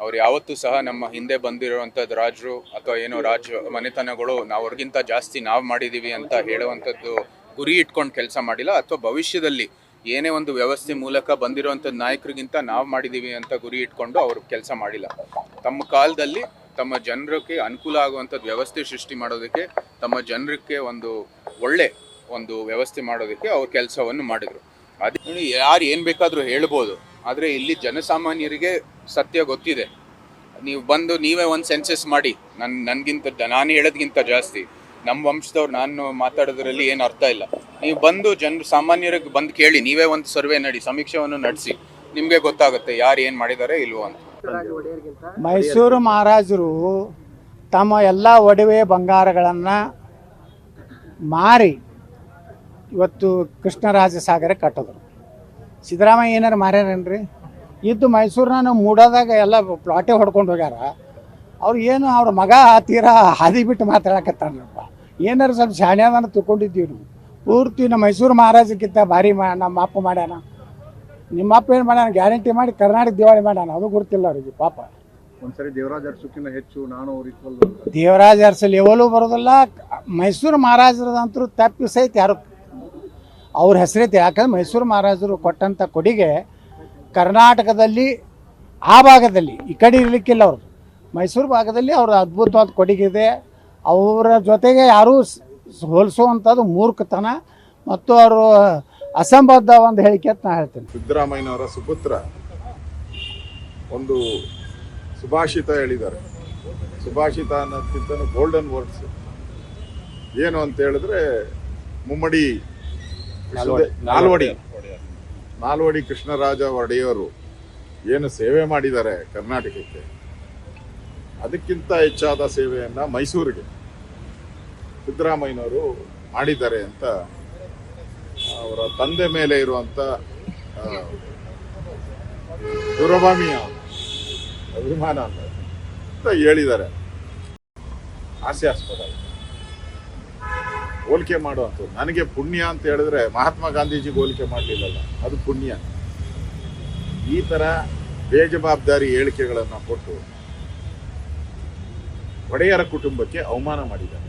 ಅವ್ರು ಯಾವತ್ತೂ ಸಹ ನಮ್ಮ ಹಿಂದೆ ಬಂದಿರುವಂಥದ್ದು ರಾಜರು ಅಥವಾ ಏನೋ ರಾಜ ಮನೆತನಗಳು ನಾವು ಅವ್ರಿಗಿಂತ ಜಾಸ್ತಿ ನಾವು ಮಾಡಿದ್ದೀವಿ ಅಂತ ಹೇಳುವಂಥದ್ದು ಗುರಿ ಇಟ್ಕೊಂಡು ಕೆಲಸ ಮಾಡಿಲ್ಲ ಅಥವಾ ಭವಿಷ್ಯದಲ್ಲಿ ಏನೇ ಒಂದು ವ್ಯವಸ್ಥೆ ಮೂಲಕ ಬಂದಿರುವಂಥದ್ದು ನಾಯಕರಿಗಿಂತ ನಾವು ಮಾಡಿದ್ದೀವಿ ಅಂತ ಗುರಿ ಇಟ್ಕೊಂಡು ಅವರು ಕೆಲಸ ಮಾಡಿಲ್ಲ. ತಮ್ಮ ಕಾಲದಲ್ಲಿ ತಮ್ಮ ಜನರಿಗೆ ಅನುಕೂಲ ಆಗುವಂಥದ್ದು ವ್ಯವಸ್ಥೆ ಸೃಷ್ಟಿ ಮಾಡೋದಕ್ಕೆ, ತಮ್ಮ ಜನರಿಗೆ ಒಂದು ಒಳ್ಳೆ ಒಂದು ವ್ಯವಸ್ಥೆ ಮಾಡೋದಕ್ಕೆ ಅವ್ರು ಕೆಲಸವನ್ನು ಮಾಡಿದರು. ಅದೇ ಯಾರು ಏನು ಬೇಕಾದರೂ ಹೇಳ್ಬೋದು. ಆದರೆ ಇಲ್ಲಿ ಜನಸಾಮಾನ್ಯರಿಗೆ ಸತ್ಯ ಗೊತ್ತಿದೆ. ನೀವು ಬಂದು ನೀವೇ ಒಂದು ಸೆನ್ಸಸ್ ಮಾಡಿ. ನನ್, ನನಗಿಂತ ನಾನು ಹೇಳೋದ್ಗಿಂತ ಜಾಸ್ತಿ. ನಮ್ಮ ವಂಶದವ್ರು ನಾನು ಮಾತಾಡೋದ್ರಲ್ಲಿ ಏನು ಅರ್ಥ ಇಲ್ಲ. ನೀವು ಬಂದು ಜನರು ಸಾಮಾನ್ಯರಿಗೆ ಬಂದು ಕೇಳಿ. ನೀವೇ ಒಂದು ಸರ್ವೆ ನಡಿ ಸಮೀಕ್ಷೆಯನ್ನು ನಡೆಸಿ. ನಿಮಗೆ ಗೊತ್ತಾಗುತ್ತೆ ಯಾರು ಏನು ಮಾಡಿದ್ದಾರೆ ಇಲ್ವೋ ಅಂತ. ಮೈಸೂರು ಮಹಾರಾಜರು ತಮ್ಮ ಎಲ್ಲ ಒಡವೆ ಬಂಗಾರಗಳನ್ನು ಮಾರಿ ಇವತ್ತು ಕೃಷ್ಣರಾಜ ಸಾಗರ ಕಟ್ಟಿದ್ರು. ಸಿದ್ದರಾಮಯ್ಯ ಏನಾರು ಮಾರ್ಯಾರೇನ್ರಿ? ಇದ್ದು ಮೈಸೂರನ್ನ ಮೂಡೋದಾಗ ಎಲ್ಲ ಪ್ಲಾಟೇ ಹೊಡ್ಕೊಂಡು ಹೋಗ್ಯಾರ. ಅವ್ರು ಏನು ಅವ್ರ ಮಗ ತೀರಾ ಹಾದಿ ಬಿಟ್ಟು ಮಾತಾಡಕತ್ತಾರಪ್ಪ ಏನಾರು ಸ್ವಲ್ಪ ಶಾಣ್ಯಾದನ ತಿಳ್ಕೊಂಡಿದ್ದೀವಿ ನಾವು. ಪೂರ್ತಿ ನಮ್ಮ ಮೈಸೂರು ಮಹಾರಾಜಕ್ಕಿಂತ ಭಾರಿ ಮಾ ನಮ್ಮ ಅಪ್ಪ ಮಾಡ್ಯಾನ. ನಿಮ್ಮ ಅಪ್ಪ ಏನು ಮಾಡ್ಯಾನ? ಗ್ಯಾರಂಟಿ ಮಾಡಿ ಕರ್ನಾಟಕ ದಿವಾಳಿ ಮಾಡ್ಯಾನ. ಅದು ಗೊತ್ತಿಲ್ಲ ಅವ್ರಿಗೆ ಪಾಪ. ಒಂದ್ಸರಿ ದೇವರಾಜ ಅರಸುಕಿನ್ನ ಹೆಚ್ಚು ನಾನು ದೇವರಾಜ ಅರಸ ಬರೋದಲ್ಲ ಬರೋದಿಲ್ಲ. ಮೈಸೂರು ಮಹಾರಾಜರದಂತರೂ ತಪ್ಪಿ ಸಹಿತ ಯಾರು ಅವ್ರ ಹೆಸರೈತೆ ಯಾಕಂದ್ರೆ ಮೈಸೂರು ಮಹಾರಾಜರು ಕೊಟ್ಟಂಥ ಕೊಡುಗೆ ಕರ್ನಾಟಕದಲ್ಲಿ ಆ ಭಾಗದಲ್ಲಿ, ಈ ಕಡೆ ಇರಲಿಕ್ಕಿಲ್ಲ ಅವರು. ಮೈಸೂರು ಭಾಗದಲ್ಲಿ ಅವ್ರ ಅದ್ಭುತವಾದ ಕೊಡುಗೆ ಇದೆ. ಅವರ ಜೊತೆಗೆ ಯಾರೂ ಹೋಲಿಸುವಂಥದ್ದು ಮೂರ್ಖತನ ಮತ್ತು ಅವರು ಅಸಂಬದ್ಧ ಒಂದು ಹೇಳಿಕೆ ಅಂತ ನಾ ಹೇಳ್ತೀನಿ. ಸಿದ್ದರಾಮಯ್ಯನವರ ಸುಪುತ್ರ ಒಂದು ಸುಭಾಷಿತ ಹೇಳಿದ್ದಾರೆ. ಸುಭಾಷಿತ ಅನ್ನೋದಕ್ಕಿಂತ ಗೋಲ್ಡನ್ ವರ್ಡ್ಸ್ ಏನು ಅಂತ ಹೇಳಿದ್ರೆ ಮುಮ್ಮಡಿ ನಾಲ್ವಡಿ. ನಾಲ್ವಡಿ. ಕೃಷ್ಣರಾಜ ಒಡೆಯವರು ಏನು ಸೇವೆ ಮಾಡಿದ್ದಾರೆ ಕರ್ನಾಟಕಕ್ಕೆ? ಅದಕ್ಕಿಂತ ಹೆಚ್ಚಾದ ಸೇವೆಯನ್ನ ಮೈಸೂರಿಗೆ ಸಿದ್ದರಾಮಯ್ಯನವರು ಮಾಡಿದ್ದಾರೆ ಅಂತ ಅವರ ತಂದೆ ಮೇಲೆ ಇರುವಂತ ದೂರಭಾಮಿಯ ಅಭಿಮಾನ ಅಂತ ಅಂತ ಹೇಳಿದ್ದಾರೆ. ಹಾಸ್ಯಾಸ್ಪದ. ಹೋಲಿಕೆ ಮಾಡುವಂಥದ್ದು. ನನಗೆ ಪುಣ್ಯ ಅಂತ ಹೇಳಿದ್ರೆ ಮಹಾತ್ಮ ಗಾಂಧೀಜಿಗೆ ಹೋಲಿಕೆ ಮಾಡಲಿಲ್ಲಲ್ಲ. ಅದು ಪುಣ್ಯ. ಈ ಥರ ಬೇಜವಾಬ್ದಾರಿ ಹೇಳಿಕೆಗಳನ್ನು ಕೊಟ್ಟು ಒಡೆಯರ ಕುಟುಂಬಕ್ಕೆ ಅವಮಾನ ಮಾಡಿದ್ದಾರೆ.